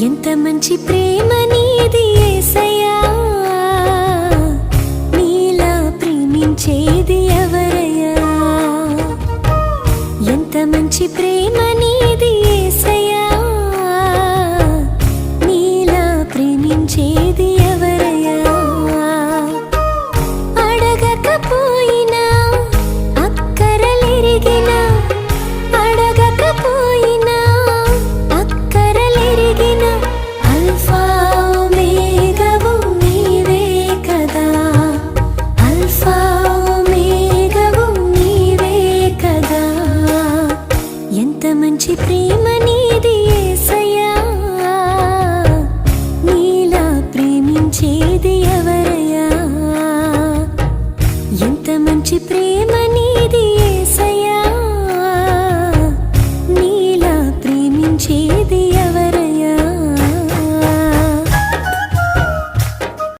ఎంత మంచి ప్రేమ నీది ఏసయ్యా? నీలా ప్రేమించేది ఎవరయ్యా? ఎంత మంచి ప్రేమ నీది మంచి ప్రేమ నీది యేసయ్యా నీలా ప్రేమించేది ఎవరయ్యా? ఎంత మంచి ప్రేమ నీది